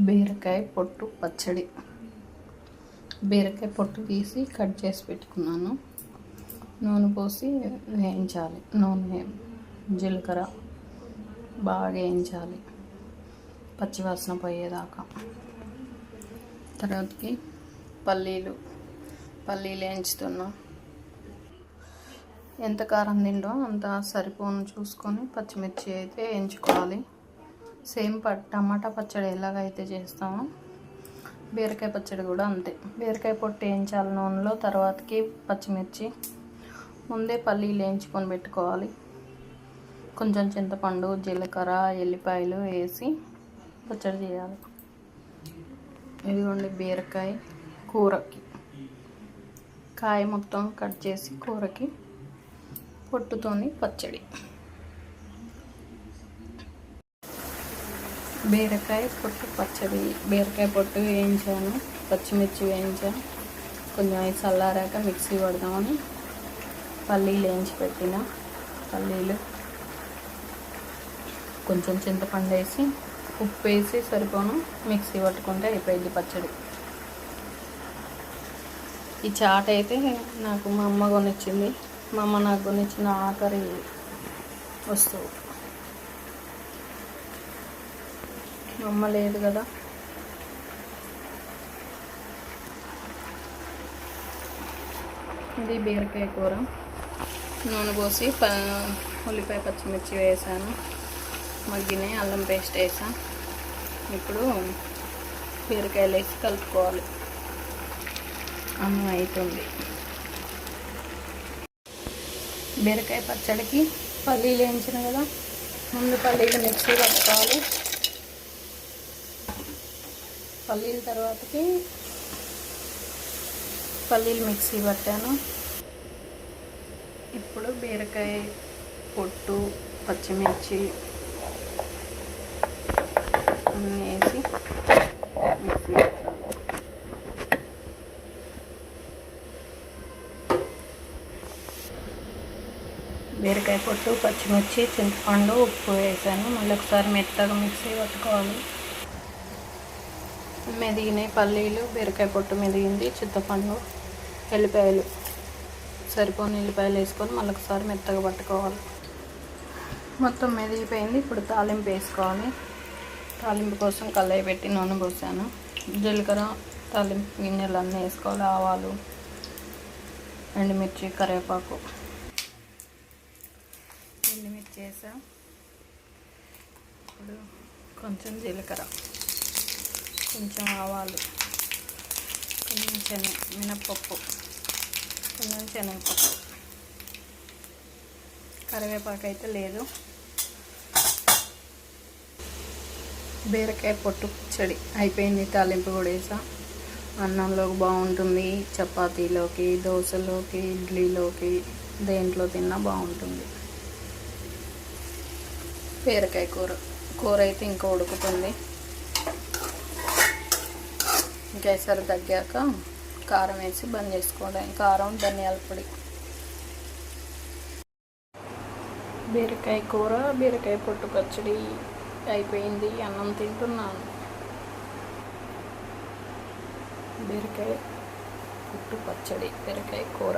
బీరకాయ పొట్టు పచ్చడి. బీరకాయ పొట్టు తీసి కట్ చేసి పెట్టుకున్నాను. నూనె పోసి వేయించాలి. నూనె జీలకర్ర బాగా వేయించాలి. పచ్చివాసన పోయేదాకా. తర్వాతకి పల్లీలు పల్లీలు వేయించుతున్నా. ఎంత కారం తిండో అంత సరిపోను చూసుకొని పచ్చిమిర్చి అయితే వేయించుకోవాలి. సేమ్ ప టమాటా పచ్చడి ఎలాగైతే చేస్తామో బీరకాయ పచ్చడి కూడా అంతే. బీరకాయ పొట్టు వేయించాలి నూనెలో తర్వాతకి పచ్చిమిర్చి. ముందే పల్లీలు వేయించుకొని పెట్టుకోవాలి. కొంచెం చింతపండు జీలకర్ర ఎల్లిపాయలు వేసి పచ్చడి చేయాలి. ఇదిగోండి బీరకాయ కూరకి. కాయ మొత్తం కట్ చేసి కూరకి పొట్టుతోని పచ్చడి. బీరకాయ పొట్టు పచ్చడి. బీరకాయ పొట్టు వేయించాను పచ్చిమిర్చి వేయించాను. కొంచెం అవి చల్లారాక మిక్సీ పడదామని పల్లీలు వేయించి పెట్టిన. పల్లీలు కొంచెం చింతపండు వేసి ఉప్పు వేసి సరిపోను. మిక్సీ పట్టుకుంటే అయిపోయింది పచ్చడి. ఈ చాట్ అయితే నాకు మా అమ్మ కొనిచ్చింది. మా అమ్మ నాకు కొనిచ్చిన ఆఖరి వస్తువు మా అమ్మ లేదు కదా. ఇది బీరకాయ కూర. నూనె పోసి ప ఉల్లిపాయ పచ్చిమిర్చి వేసాను. మగ్గిన అల్లం పేస్ట్ వేసా. ఇప్పుడు బీరకాయలు వేసి కలుపుకోవాలి. అన్నం అవుతుంది బీరకాయ పచ్చడికి పల్లీలు వేయించిన కదా. ముందు పల్లీలు మిక్సీ పట్టుకోవాలి పల్లీల తర్వాతకి పల్లీలు మిక్సీ పట్టాను. ఇప్పుడు బీరకాయ పొట్టు పచ్చిమిర్చి అన్నీ వేసి మిక్సీ బీరకాయ పొట్టు పచ్చిమిర్చి చింతపండు ఉప్పు వేసాను. మళ్ళీ ఒకసారి మెత్తగా మిక్సీ పట్టుకోవాలి. మెదిగినాయి పల్లీలు బీరకాయ పొట్టు మెదిగింది చింతపండు ఎల్లిపాయలు. సరిపోని ఎల్లిపాయలు వేసుకొని మళ్ళీ ఒకసారి మెత్తగా పట్టుకోవాలి. మొత్తం మెదిగిపోయింది. ఇప్పుడు తాలింపు వేసుకోవాలి. తాలింపు కోసం కళ్ళయి పెట్టి నూనె పోసాను. జీలకర్ర తాలింపు గిన్నెలు అన్నీ వేసుకోవాలి. ఆవాలు ఎండుమిర్చి కరివేపాకు. ఎండుమిర్చి వేసా. ఇప్పుడు కొంచెం జీలకర్ర. కొంచెం ఆవాలు కొంచెం శనగ మినప్పప్పు కొంచెం శనగపప్పు. కరివేపాకు అయితే లేదు. బీరకాయ పొట్టు పచ్చడి అయిపోయింది తాలింపు కూడా వేసా. అన్నంలోకి బాగుంటుంది చపాతీలోకి దోశలోకి ఇడ్లీలోకి దేంట్లో తిన్నా బాగుంటుంది. బీరకాయ కూర కూర అయితే ఇంకా ఉడుకుతుంది. ఇంకా తగ్గాక కారం వేసి బంద్ చేసుకోవడం. కారం ధనియాల పొడి. బీరకాయ కూర బీరకాయ పొట్టు పచ్చడి అయిపోయింది. అన్నం తింటున్నాను. బీరకాయ పొట్టు పచ్చడి బీరకాయ కూర.